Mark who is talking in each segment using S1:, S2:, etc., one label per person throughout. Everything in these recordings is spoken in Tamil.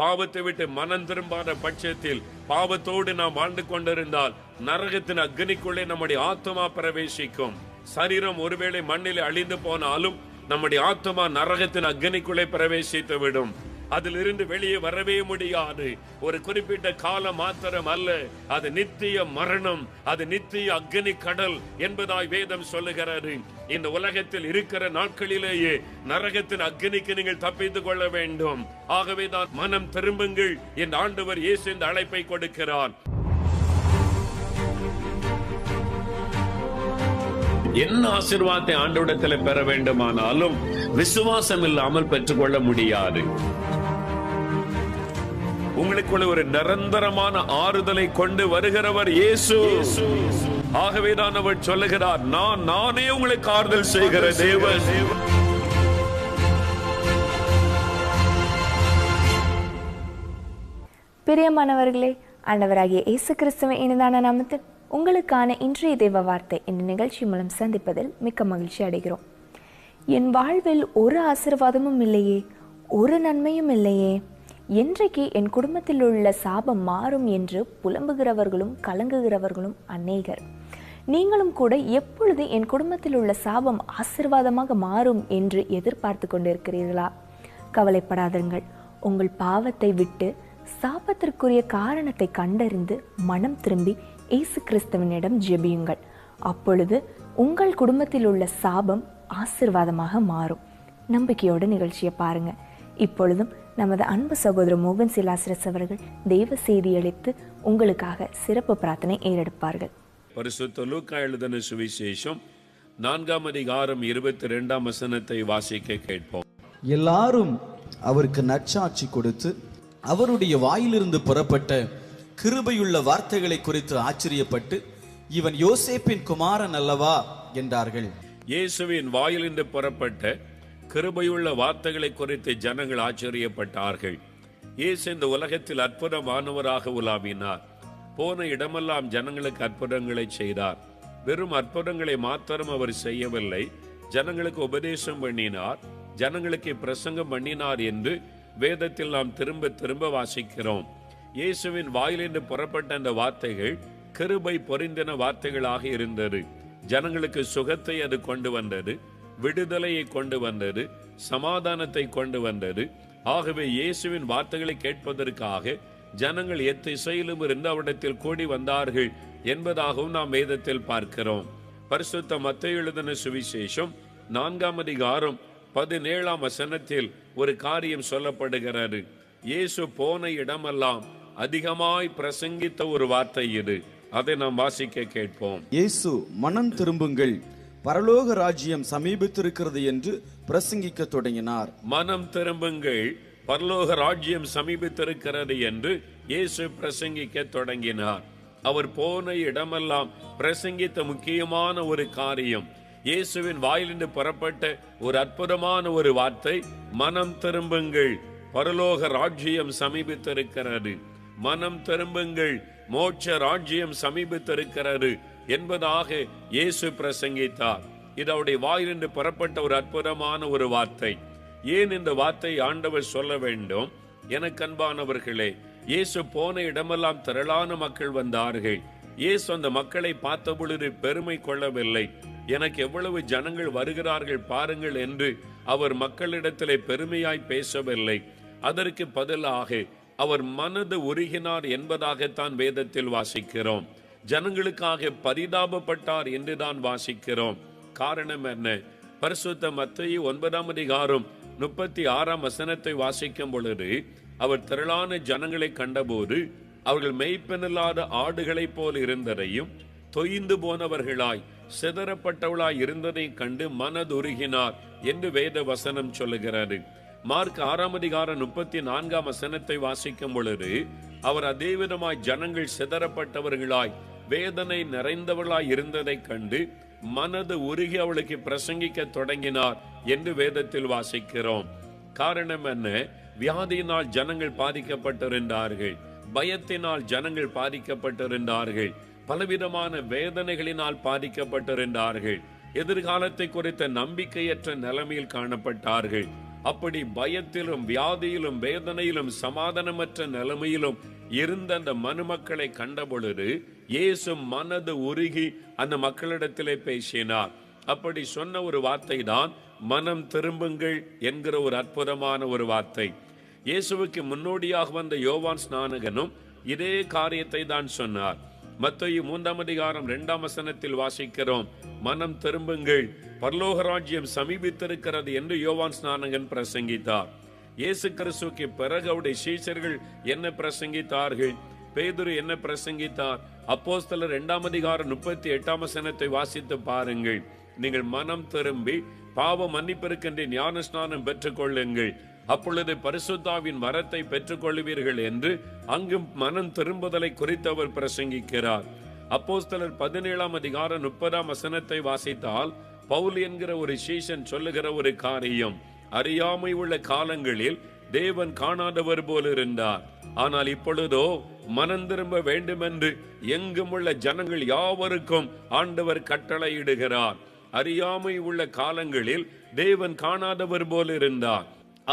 S1: பாவத்தை விட்டு மனம் திரும்பாத பட்சத்தில் பாவத்தோடு நாம் வாழ்ந்து கொண்டிருந்தால் நரகத்தின் அக்னிக்குள்ளே நம்முடைய ஆத்மா பிரவேசிக்கும். சரீரம் ஒருவேளை மண்ணில் அழிந்து போனாலும் நம்முடைய ஆத்மா நரகத்தின் அக்னிக்குள்ளே பிரவேசித்து விடும் அதிலிருந்து வெளியே வரவே முடியாது. ஒரு குறிப்பிட்ட காலம் மாத்திரம் அல்ல அது நித்திய மரணம் அது நித்திய அக்னி கடல் என்பதாய் வேதம் சொல்லுகிறது. இந்த உலகத்தில் இருக்கிற நாட்களிலேயே நரகத்தின் அக்னிக்கு நீங்கள் தப்பித்துக் கொள்ள வேண்டும். ஆகவே தான் மனம் திரும்புங்கள் என் ஆண்டவர் இயேசு இந்த அழைப்பை கொடுக்கிறார். என்ன ஆசிர்வாதத்தை ஆண்டவிடத்தில் பெற வேண்டுமானாலும் விசுவாசம் இல்லாமல் பெற்றுக்கொள்ள முடியாது. உங்களுக்குள்ள ஒரு நிரந்தரமான ஆறுதலை கொண்டு வருகிறவர் இயேசு. ஆகவேதான் அவர் சொல்லுகிறார் நான் நானே உங்களுக்கு ஆறுதல் செய்கிற தேவன்.
S2: பிரியமானவர்களே ஆண்டவராகிய இயேசு கிறிஸ்துவின் இனிதான நாமத்தில் உங்களுக்கான இன்றைய தேவ வார்த்தை இந்த நிகழ்ச்சி மூலம் சந்திப்பதில் மிக்க மகிழ்ச்சி அடைகிறோம். என் வாழ்வில் ஒரு ஆசீர்வாதமும் இல்லையே ஒரு நன்மையும் இல்லையே என்றைக்கு என் குடும்பத்தில் உள்ள சாபம் மாறும் என்று புலம்புகிறவர்களும் கலங்குகிறவர்களும் அநேகர். நீங்களும் கூட எப்பொழுது என் குடும்பத்தில் உள்ள சாபம் ஆசீர்வாதமாக மாறும் என்று எதிர்பார்த்து கொண்டிருக்கிறீர்களா? கவலைப்படாதீர்கள். உங்கள் பாவத்தை விட்டு சாபத்திற்குரிய காரணத்தை கண்டறிந்து மனம் திரும்பி இயேசு கிறிஸ்தவனிடம் ஜெபியுங்கள். அப்பொழுது உங்கள் குடும்பத்தில் உள்ள சாபம் ஆசிர்வாதமாக மாறும். நம்பிக்கையோட நிகழ்ச்சியை பாருங்கள் இப்பொழுதும் நமது அன்பு சகோதரர் மோகன் சிலாசிரஸ் அவர்கள் தெய்வ செய்தி அளித்து உங்களுக்காக சிறப்பு பிரார்த்தனை ஏறெடுப்பார்கள்.
S1: பரிசுத்த லூக்கா எழுதின சுவிசேஷம் நான்காம் அதிகாரம் இருபத்தி ரெண்டாம் வசனத்தை வாசிக்க கேட்போம்.
S3: எல்லாரும் அவருக்கு நற்சாட்சி கொடுத்து அவருடைய வாயிலிருந்து புறப்பட்ட கிருபையுள்ள வார்த்தைகளை குறித்து ஆச்சரியப்பட்டு இவன் யோசேப்பின் குமாரன் அல்லவா? என்றார்கள்.
S1: இயேசுவின் வாயிலிருந்து புறப்பட்ட கிருபையுள்ள வார்த்தைகளை குறித்து ஜனங்கள் ஆச்சரியப்பட்டார்கள். இயேசு இந்த உலகத்தில் அற்புதமானவராக உலாவினார். போன இடமெல்லாம் ஜனங்களுக்கு அற்புதங்களை செய்தார். வெறும் அற்புதங்களை மாத்திரம் அவர் செய்யவில்லை. ஜனங்களுக்கு உபதேசம் பண்ணினார். ஜனங்களுக்கு பிரசங்கம் பண்ணினார் என்று வேதத்தில் நாம் திரும்ப திரும்ப வாசிக்கிறோம். இயேசுவின் வாயிலிருந்து புறப்பட்ட அந்த வார்த்தைகள் கிருபை பொறிந்தன வார்த்தைகளாக இருந்தது. ஜனங்களுக்கு சுகத்தை அது கொண்டு வந்தது. விடுதலையை கொண்டு வந்தது சமாதானத்தை கொண்டு வந்தது. ஆகவே இயேசுவின் வார்த்தைகளை கேட்பதற்காக ஜனங்கள் எத்திசையிலும் இருந்து அவரிடத்தில் கூடி வந்தார்கள் என்பதாகவும் நாம் வேதத்தில் பார்க்கிறோம். பரிசுத்த மத்திய எழுதின சுவிசேஷம் நான்காம் அதிகாரம் பதினேழாம் வசனத்தில் ஒரு காரியம் சொல்லப்படுகிறது. இயேசு போன இடமெல்லாம் அதிகமாய் பிரசங்கித்த ஒரு வார்த்தை இது. அதை நாம் வாசிக்க கேட்போம்.
S3: இயேசு மனம் திரும்புங்கள். பரலோக ராஜ்யம் சமீபித்திருக்கிறது என்று பிரசங்கிக்க தொடங்கினார்.
S1: மனம் திரும்புங்கள். பரலோக ராஜ்யம் சமீபித்திருக்கிறது என்று இயேசு பிரசங்கிக்க தொடங்கினார். அவர் போன இடமெல்லாம் பிரசங்கித்த முக்கியமான ஒரு காரியம். இயேசுவின் வாயிலிருந்து புறப்பட்ட ஒரு அற்புதமான ஒரு வார்த்தை மனம் திரும்புங்கள். பரலோக ராஜ்யம் சமீபித்திருக்கிறது. மனம் திரும்புங்கள். மோட்ச ராஜ்யம் சமீபித்திருக்கிறது. என்பதாக இயேசு பிரசங்கித்தார். இது அவருடைய வாயிலிருந்து புறப்பட்ட ஒரு அற்புதமான ஒரு வார்த்தை. ஏன் இந்த வார்த்தை ஆண்டவர் சொல்ல வேண்டும்? எனக்கு அன்பானவர்களே இயேசு போன இடமெல்லாம் திரளான மக்கள் வந்தார்கள். இயேசு அந்த மக்களை பார்த்த பொழுது பெருமை கொள்ளவில்லை. எனக்கு எவ்வளவு ஜனங்கள் வருகிறார்கள் பாருங்கள் என்று அவர் மக்களிடத்திலே பெருமையாய் பேசவில்லை. அதற்கு பதிலாக அவர் மனது உருகினார் என்பதாகத்தான் வேதத்தில் வாசிக்கிறோம். ஜனங்களுக்காக பரிதாபப்பட்டார் என்றுதான் வாசிக்கிறோம். காரணம் என்ன? பரிசுத்த மத்தையை ஒன்பதாம் அதிகாரம் முப்பத்தி ஆறாம் வசனத்தை வாசிக்கும் பொழுது அவர் திரளான ஜனங்களை கண்டபோது அவர்கள் மெய்ப்பெனில்லாத ஆடுகளைப் போல் இருந்ததையும் தொய்ந்து போனவர்களாய் சிதறப்பட்டவளாய் இருந்ததை கண்டு மனதுருகினார் என்று வேத வசனம் சொல்லுகிறது. மார்க் ஆறாம் அதிகாரம் முப்பத்தி நான்காம் வசனத்தை வாசிக்கும் பொழுது அவர் அதே விதமாய் ஜனங்கள் சிதறப்பட்டவர்களாய் வேதனை நிறைந்தவர்களாய் இருந்ததை கண்டு மனது உருகி அவளுக்கு பிரசங்கிக்க தொடங்கினார் என்று வேதத்தில் வாசிக்கிறோம். காரணம் என்ன? வியாதியினால் ஜனங்கள் பாதிக்கப்பட்டிருந்தார்கள். பயத்தினால் ஜனங்கள் பாதிக்கப்பட்டிருந்தார்கள். பலவிதமான வேதனைகளினால் பாதிக்கப்பட்டிருந்தார்கள். எதிர்காலத்தை குறித்த நம்பிக்கையற்ற நிலைமையில் காணப்பட்டார்கள். அப்படி பயத்திலும் வியாதியிலும் வேதனையிலும் சமாதானமற்ற நிலைமையிலும் இருந்த அந்த மனுமக்களை கண்டபொழுது இயேசு மனது உருகி அந்த மக்களிடத்திலே பேசினார். அப்படி சொன்ன ஒரு வார்த்தை தான் மனம் திரும்புங்கள் என்கிற ஒரு அற்புதமான ஒரு வார்த்தை. இயேசுவுக்கு முன்னோடியாக வந்த யோவான் ஸ்நானகனும் இதே காரியத்தை தான் சொன்னார். மத்தேயு மூன்றாம் அதிகாரம் இரண்டாம் வசனத்தில் வாசிக்கிறோம் மனம் திரும்புங்கள் பரலோக ராஜ்யம் சமீபித்திருக்கிறது என்று யோவான் ஸ்நானகன் பிரசங்கித்தார். இயேசு கிறிஸ்துவுக்கு பிறகு அவருடைய சீசர்கள் என்ன பிரசங்கித்தார்கள்? பேதுரு என்ன பிரசங்கித்தார்? அப்போஸ்தலர் இரண்டாம் அதிகாரம் முப்பத்தி எட்டாம் சனத்தை வாசித்து பாருங்கள். நீங்கள் மனம் திரும்பி பாவ மன்னிப்பிருக்கின்ற ஞான ஸ்நானம் பெற்றுக் கொள்ளுங்கள். அப்பொழுது பரிசுத்தாவின் வரத்தை பெற்றுக்கொள்வீர்கள் என்று அங்கும் மனம் திரும்புதலை குறித்து அவர் பிரசங்கிக்கிறார். அப்போஸ்தலர் பதினேழாம் அதிகாரம் முப்பதாம் வசனத்தை வாசித்தால் பவுல் என்கிற ஒரு சீசன் சொல்லுகிற ஒரு காரியம். அறியாமை உள்ள காலங்களில் தேவன் காணாதவர் போல் இருந்தார். ஆனால் இப்பொழுதோ மனம் திரும்ப வேண்டுமென்று எங்கும் உள்ள ஜனங்கள் யாவருக்கும் ஆண்டவர் கட்டளையிடுகிறார். அறியாமை உள்ள காலங்களில் தேவன் காணாதவர் போல் இருந்தார்.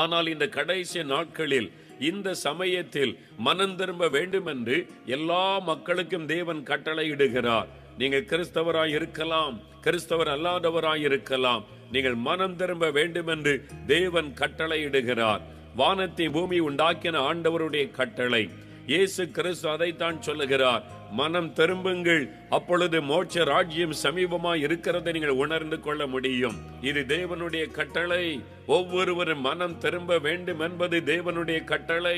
S1: ஆனால் இந்த கடைசி நாட்களில் இந்த சமயத்தில் மனம் திரும்ப வேண்டும் என்று எல்லா மக்களுக்கும் தேவன் கட்டளையிடுகிறார். நீங்கள் கிறிஸ்தவராய் இருக்கலாம் கிறிஸ்தவர் அல்லாதவராய் இருக்கலாம். நீங்கள் மனம் திரும்ப வேண்டும் என்று தேவன் கட்டளையிடுகிறார். வானத்தை பூமி உண்டாக்கின ஆண்டவருடைய கட்டளை. இயேசு கிறிஸ்து அதைத்தான் சொல்லுகிறார். மனம் திரும்புங்கள் அப்பொழுது மோட்ச ராஜ்யம் சமீபமாய் இருக்கிறதை நீங்கள் உணர்ந்து கொள்ள முடியும். இது தேவனுடைய கட்டளை. ஒவ்வொருவரும் மனம் திரும்ப வேண்டும் என்பது தேவனுடைய கட்டளை.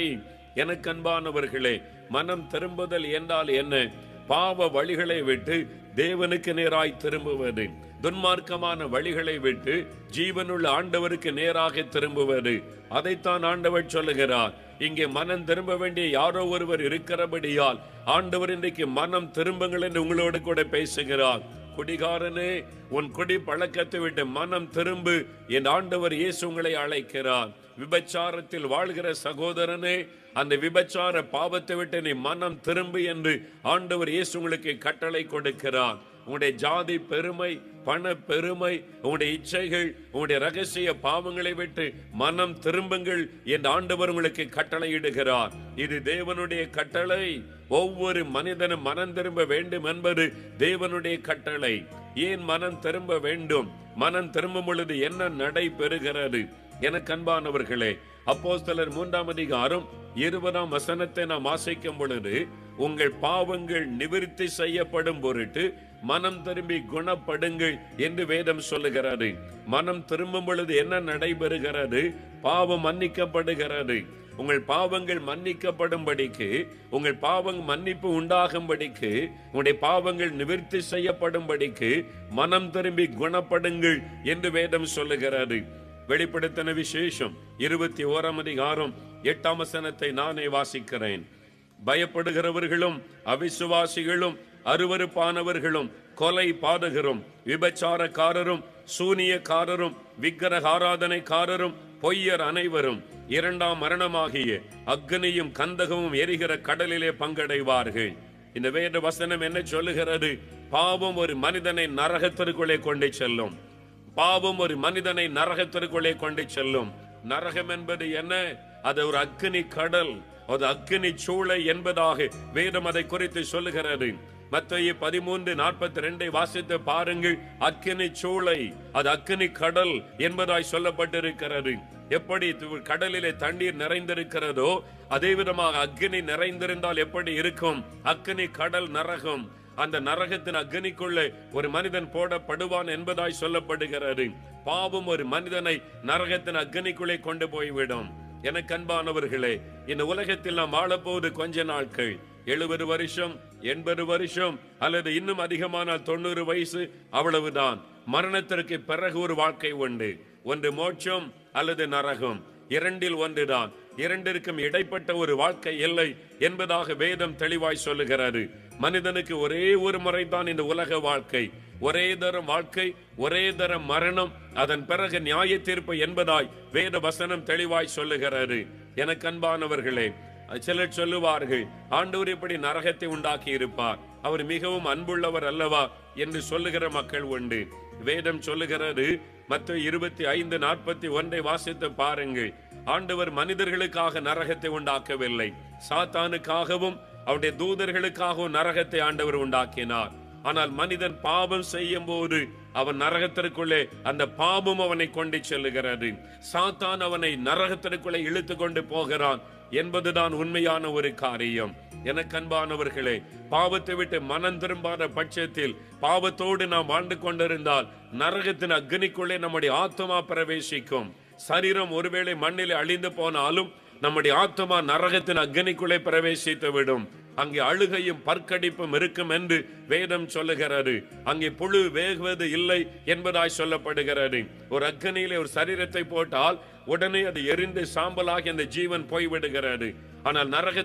S1: எனக்கு அன்பானவர்களே மனம் திரும்புதல் என்றால் என்ன? பாவ வழிகளை விட்டு தேவனுக்கு நேராய் திரும்புவது. துன்மார்க்கமான வழிகளை விட்டு ஜீவனுள்ள ஆண்டவருக்கு நேராக திரும்புவது. அதைத்தான் ஆண்டவர் சொல்லுகிறார். இங்கே மனம் திரும்ப வேண்டிய யாரோ ஒருவர் இருக்கிறபடியால் ஆண்டவர் இன்றைக்கு மனம் திரும்புங்கள் என்று உங்களோடு கூட பேசுகிறார். குடிகாரனே உன் குடி பழக்கத்தை விட்டு மனம் திரும்பு என் ஆண்டவர் இயேசு உங்களை அழைக்கிறார். விபச்சாரத்தில் வாழ்கிற சகோதரனே அந்த விபச்சார பாவத்தை விட்டு நீ மனம் திரும்பு என்று ஆண்டவர் இயேசு உங்களுக்கு கட்டளை கொடுக்கிறார். உங்களுடைய ஜாதி பெருமை பண பெருமை உங்களுடைய இச்சைகள் உங்களுடைய ரகசிய பாவங்களை விட்டு மனம் திரும்புங்கள் என்று ஆண்டவர் உங்களுக்கு கட்டளையிடுகிறார். இது தேவனுடைய கட்டளை. ஒவ்வொரு மனிதனும் மனம் திரும்ப வேண்டும் என்பது தேவனுடைய கட்டளை. ஏன் மனம் திரும்ப வேண்டும்? மனம் திரும்பும் பொழுது என்ன நடைபெறுகிறது? எனக்கு அன்பானவர்களே அப்போஸ்தலர் மூன்றாம் அதிகாரம் இருபதாம் வசனத்தை நாம் ஆசைக்கும் பொழுது உங்கள் பாவங்கள் நிவிருத்தி செய்யப்படும் பொருட்டு மனம் திரும்பி குணப்படுங்கள் என்று வேதம் சொல்லுகிறது. மனம் திரும்பும் பொழுது என்ன நடைபெறுகிறது? பாவம் மன்னிக்கப்படுகிறது. உங்கள் பாவங்கள் மன்னிக்கப்படும்படிக்கு உங்கள் பாவம் மன்னிப்பு உண்டாகும்படிக்கு உங்களுடைய பாவங்கள் நிவர்த்தி செய்யப்படும்படிக்கு மனம் திரும்பி குணப்படுங்கள் என்று வேதம் சொல்லுகிறது. வெளிப்படுத்தின விசேஷம் இருபத்தி ஓராம் அதிகாரம் எட்டாம் வசனத்தை நானே வாசிக்கிறேன். பயப்படுகிறவர்களும் அவிசுவாசிகளும் அருவருப்பானவர்களும் கொலை பாதகரும் விபச்சாரக்காரரும் சூனியக்காரரும் விக்கிரக ஆராதனைக்காரரும் பொய்யர் அனைவரும் இரண்டாம் மரணமாகிய அக்னியும் கந்தகமும் எரிகிற கடலிலே பங்கடைவார்கள். இந்த வேத வசனம் என்ன சொல்லுகிறது? பாவம் ஒரு மனிதனை நரகத்திற்குள்ளே கொண்டு செல்லும். பாவம் ஒரு மனிதனை நரகத்திற்குள்ளே கொண்டு செல்லும். நரகம் என்பது என்ன? அது ஒரு அக்னி கடல் அது அக்னி சூளை என்பதாக வேதம் அதை குறித்து சொல்லுகிறது. மத்திய பதிமூன்று நாற்பத்தி ரெண்டை வாசித்து பாருங்கள். அக்கினி சூளை அது அக்கினி கடல் என்பதாய் சொல்லப்பட்டிருக்கிறது. எப்படி கடலிலே தண்ணீர் நிறைந்திருக்கிறதோ அதே விதமாக அக்னி நிறைந்திருந்தால் எப்படி இருக்கும்? அக்னி கடல் நரகம். அந்த நரகத்தின் அக்னிக்குள்ளே ஒரு மனிதன் போடப்படுவான் என்பதாய் சொல்லப்படுகிறது. பாவம் ஒரு மனிதனை நரகத்தின் அக்னிக்குள்ளே கொண்டு போய்விடும். எனக்கு அன்பானவர்களே இந்த உலகத்தில் நாம் வாழப்போவது கொஞ்ச நாட்கள். எழுபது வருஷம் எண்பது வருஷம் அல்லது இன்னும் அதிகமானால் தொண்ணூறு வயசு அவ்வளவுதான். மரணத்திற்கு பிறகு ஒரு வாழ்க்கை உண்டு. ஒன்று மோட்சம் அல்லது நரகம். இரண்டில் ஒன்றுதான். இரண்டிற்கும் இடைப்பட்ட ஒரு வாழ்க்கை இல்லை என்பதாக வேதம் தெளிவாய் சொல்லுகிறது. மனிதனுக்கு ஒரே ஒரு முறைதான் இந்த உலக வாழ்க்கை. ஒரே தரம் வாழ்க்கை ஒரே தரம் மரணம் அதன் பிறகு நியாய தீர்ப்பு என்பதாய் வேத வசனம் தெளிவாய் சொல்லுகிறாரு எனக்கு அன்பானவர்களே சிலர் சொல்லுவார்கள் ஆண்டவர் இப்படி நரகத்தை உண்டாக்கி இருப்பார். அவர் மிகவும் அன்புள்ளவர் அல்லவா என்று சொல்லுகிற மக்கள் உண்டு. வேதம் சொல்லுகிறது மத்த இருபத்தி ஐந்து நாற்பத்தி ஒன்றை வாசித்து பாருங்கள். ஆண்டவர் மனிதர்களுக்காக நரகத்தை உண்டாக்கவில்லை. சாத்தானுக்காகவும் அவருடைய தூதர்களுக்காகவும் நரகத்தை ஆண்டவர் உண்டாக்கினார். ஆனால் மனிதன் பாவம் செய்யும் போது அவன் நரகத்திற்குள்ளே அந்த பாபம் அவனை கொண்டு செல்லுகிறது. சாத்தான் அவனை நரகத்திற்குள்ளே இழுத்து கொண்டு போகிறான் என்பதுதான் உண்மையான ஒரு காரியம். எனக்கு அன்பானவர்களே பாவத்தை விட்டு மனம் திரும்பாத பட்சத்தில் பாவத்தோடு நாம் வாழ்ந்து கொண்டிருந்தால் நரகத்தின் அக்னிக்குள்ளே நம்முடைய ஆத்மா பிரவேசிக்கும். சரீரம் ஒருவேளை மண்ணிலே அழிந்து போனாலும் நம்முடைய ஆத்மா நரகத்தின் அக்னிக்குள்ளே பிரவேசித்து விடும் அங்கே அழுகையும் பற்கடிப்பும் இருக்கும் என்று வேதம் சொல்லுகிறது. அங்கே புழு வேகுவது இல்லை என்பதாய் சொல்லப்படுகிறது. ஒரு அக்னியிலே ஒரு சரீரத்தை போட்டால் உடனே அது எரிந்து சாம்பலாகி அந்த ஜீவன் போய்விடுகிறது. ஆனால் நரக